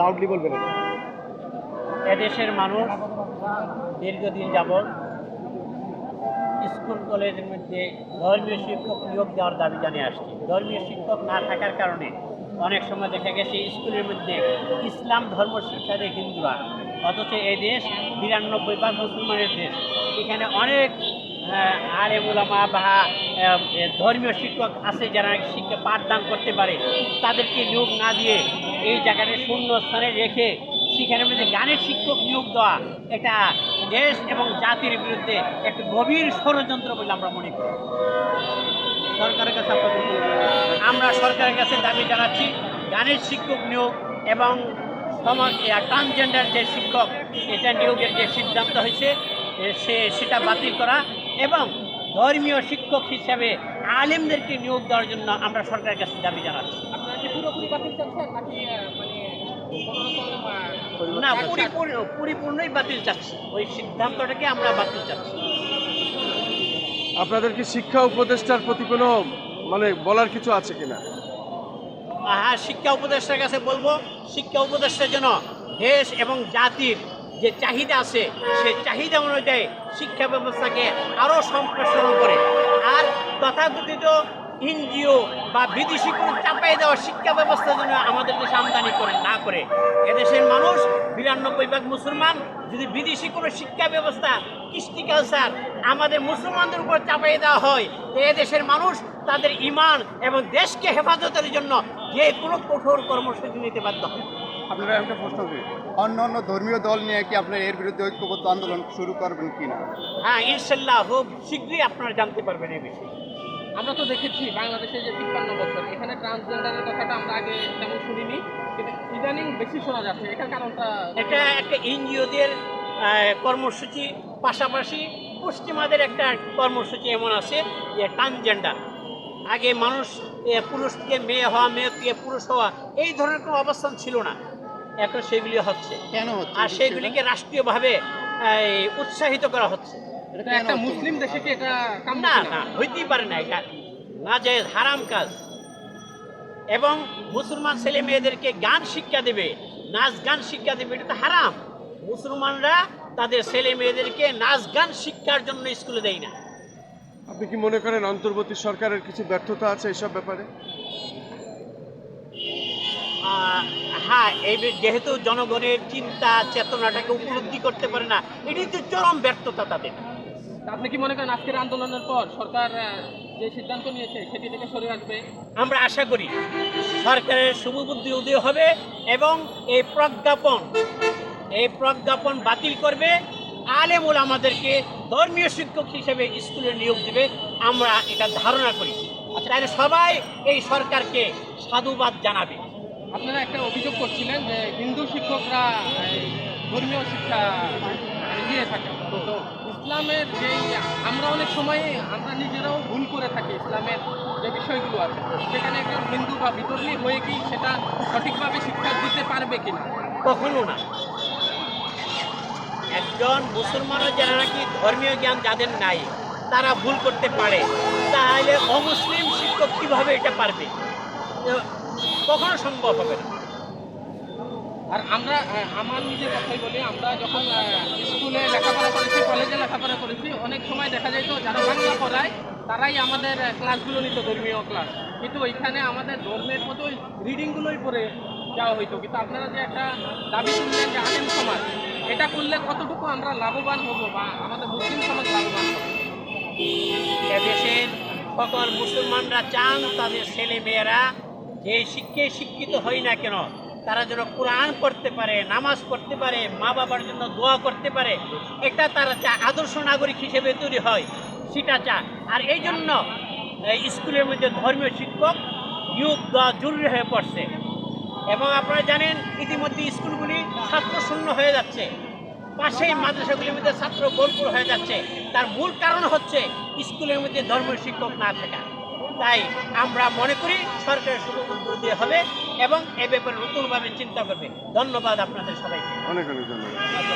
Loudly বলবেন এদেশের মানুষ দীর্ঘদিন যাবৎ স্কুল, কলেজের মধ্যে ধর্মীয় শিক্ষক নিয়োগ দেওয়ার দাবি জানিয়ে আসছে। ধর্মীয় শিক্ষক না থাকার কারণে অনেক সময় দেখা গেছে স্কুলের মধ্যে ইসলাম ধর্ম শিক্ষা দেয় হিন্দুরা। অথচ এই দেশ বিরানব্বই ভাগ মুসলমানের দেশ। এখানে অনেক আলেম ওলামা বা ধর্মীয় শিক্ষক আছে যারা শিক্ষা পাঠদান করতে পারে, তাদেরকে নিয়োগ না দিয়ে এই জায়গাটা শূন্য স্থানে রেখে সেখানে মধ্যে গানের শিক্ষক নিয়োগ দেওয়া এটা দেশ এবং জাতির বিরুদ্ধে একটা গভীর ষড়যন্ত্র বলে আমরা মনে করি সরকারের কাছে? আমরা সরকারের কাছে দাবি জানাচ্ছি, গানের শিক্ষক নিয়োগ এবং সমাজ ট্রান্সজেন্ডার যে শিক্ষক, এটা নিয়োগের যে সিদ্ধান্ত হয়েছে সে, সেটা বাতিল করা এবং ধর্মীয় শিক্ষক হিসাবে আলেমদেরকে নিয়োগ দেওয়ার জন্য আমরা সরকারের কাছে দাবি জানাচ্ছি। আপনারা কি পুরোপুরি বাতিল চাচ্ছেন নাকি আহ, মানে না পরিপূর্ণ পরিপূর্ণই বাতিল চাচ্ছি। ওই সিদ্ধান্তটাকে আমরা বাতিল চাচ্ছি। আপনাদের কি শিক্ষা উপদেষ্টার প্রতি কোনো মানে বলার কিছু আছে কিনা? হ্যাঁ শিক্ষা উপদেষ্টার কাছে বলব শিক্ষা উপদেষ্টার জন্য দেশ এবং জাতির যে চাহিদা আছে, সে চাহিদা অনুযায়ী শিক্ষা ব্যবস্থাকে আরও সম্প্রসারণ করে। আর তথাকথিত এনজিও বা বিদেশি কোনো চাপাই দেওয়া শিক্ষা ব্যবস্থা যেন আমাদের দেশে আমদানি করে, না করে। এদেশের মানুষ বিরানব্বই ভাগ মুসলমান। যদি বিদেশি কোনো শিক্ষা ব্যবস্থা, কৃষ্টি কালচার আমাদের মুসলমানদের উপর চাপাই দেওয়া হয় এদেশের মানুষ তাদের ইমান এবং দেশকে হেফাজতের জন্য যে কোনো কঠোর কর্মসূচি নিতে বাধ্য হয় আপনারা একটা প্রশ্ন করি। অন্য অন্য ধর্মীয় দল নিয়ে কি আপনারা এর বিরুদ্ধে ঐক্যবদ্ধ আন্দোলন শুরু করবেন কিনা? হ্যাঁ ইনশাল্লাহ খুব শীঘ্রই আপনারা জানতে পারবেন এই বিষয়ে। আমরা তো দেখেছি বাংলাদেশে যে তিপ্পান্ন বছর এখানে ট্রান্সজেন্ডারের কথাটা আমরা আগে তেমন শুনিনি কিন্তু ইদানিং বেশি শোনা যাচ্ছে। এটার কারণটা এটা একটা এনজিওদের কর্মসূচি পাশাপাশি পশ্চিমাদের একটা কর্মসূচি এমন আছে যে ট্রান্সজেন্ডার আগে মানুষ পুরুষ থেকে মেয়ে হওয়া মেয়ে থেকে পুরুষ হওয়া এই ধরনের কোনো অবস্থান ছিল না। এখন সেগুলি হচ্ছে। কেন হচ্ছে? আর সেগুলিকে রাষ্ট্রীয়ভাবে উৎসাহিত করা হচ্ছে। একটা মুসলিম দেশে কি এটা না না হইতেই পারে না এটা। না যে হারাম কাজ। এবং মুসলমান ছেলে মেয়েদেরকে গান শিক্ষা দেবে নাচ গান শিক্ষা দেবে এটা তো হারাম। মুসলমানরা তাদের ছেলে মেয়েদেরকে নাচ গান শিক্ষার জন্য স্কুলে দেয় না। আপনি কি মনে করেন অন্তর্বর্তী সরকারের কিছু ব্যর্থতা আছে এসব ব্যাপারে? হ্যাঁ এই যেহেতু জনগণের চিন্তা চেতনাটাকে উপলব্ধি করতে পারে না এটি তো চরম ব্যর্থতা তাদের। আপনি কি মনে করেন আজকের আন্দোলনের পর সরকার যে সিদ্ধান্ত নিয়েছে সেটি থেকে সরে আসবে? আমরা আশা করি সরকারের শুভবুদ্ধি উদয় হবে এবং এই প্রজ্ঞাপন এই প্রজ্ঞাপন বাতিল করবে। আলেমুল আমাদেরকে ধর্মীয় শিক্ষক হিসেবে স্কুলে নিয়োগ দেবে আমরা এটা ধারণা করি তাহলে সবাই এই সরকারকে সাধুবাদ জানাবে। আপনারা একটা অভিযোগ করছিলেন যে হিন্দু শিক্ষকরা ধর্মীয় শিক্ষা দিয়ে থাকেন তো ইসলামের যে আমরা অনেক সময় আমরা নিজেরাও ভুল করে থাকি ইসলামের যে বিষয়গুলো আছে। সেখানে একজন হিন্দু বা বিতর্মী হয়ে কি সেটা সঠিকভাবে শিক্ষা দিতে পারবে কিনা? কখনো না। একজন মুসলমানও যারা নাকি ধর্মীয় জ্ঞান যাদের নাই, তারা ভুল করতে পারে। তাহলে অমুসলিম শিক্ষক কীভাবে এটা পারবে? কখনো সম্ভব হবে না। আর আমরা আমার নিজের কথাই বলি, আমরা যখন স্কুলে লেখাপড়া করেছি, কলেজে লেখাপড়া করেছি, অনেক সময় দেখা যায় তো যারা বাংলা পড়ায়, তারাই আমাদের ক্লাসগুলো নিত, ধর্মীয় ক্লাস কিন্তু ওইখানে আমাদের ধর্মের মতো রিডিংগুলোই পড়ে যাওয়া হইতো। কিন্তু আপনারা যে একটা দাবি তুললেন যে আলেম সমাজ, এটা করলে কতটুকু আমরা লাভবান হব বা আমাদের মুসলিম সমাজ লাভবান হবে? এদেশের সকল মুসলমানরা চান, তাদের ছেলে মেয়েরা যে শিক্ষায় শিক্ষিত হয় না কেন, তারা যেন কোরআন পড়তে পারে, নামাজ পড়তে পারে, মা বাবার জন্য দোয়া করতে পারে, এটা তারা চা আদর্শ নাগরিক হিসেবে তৈরি হয়, সেটা চা আর এই জন্য স্কুলের মধ্যে ধর্মীয় শিক্ষক নিয়োগ দেওয়া জরুরি হয়ে পড়ছে। এবং আপনারা জানেন, ইতিমধ্যে স্কুলগুলি ছাত্র শূন্য হয়ে যাচ্ছে। পাশেই মাদ্রাসাগুলির মধ্যে ছাত্র ভরপুর হয়ে যাচ্ছে। তার মূল কারণ হচ্ছে, স্কুলের মধ্যে ধর্মীয় শিক্ষক না থাকা। তাই আমরা মনে করি সরকারের শুভবুদ্ধি দিয়ে হবে এবং এ ব্যাপারে নতুনভাবে চিন্তা করবে। ধন্যবাদ আপনাদের সবাইকে। অনেক অনেক ধন্যবাদ।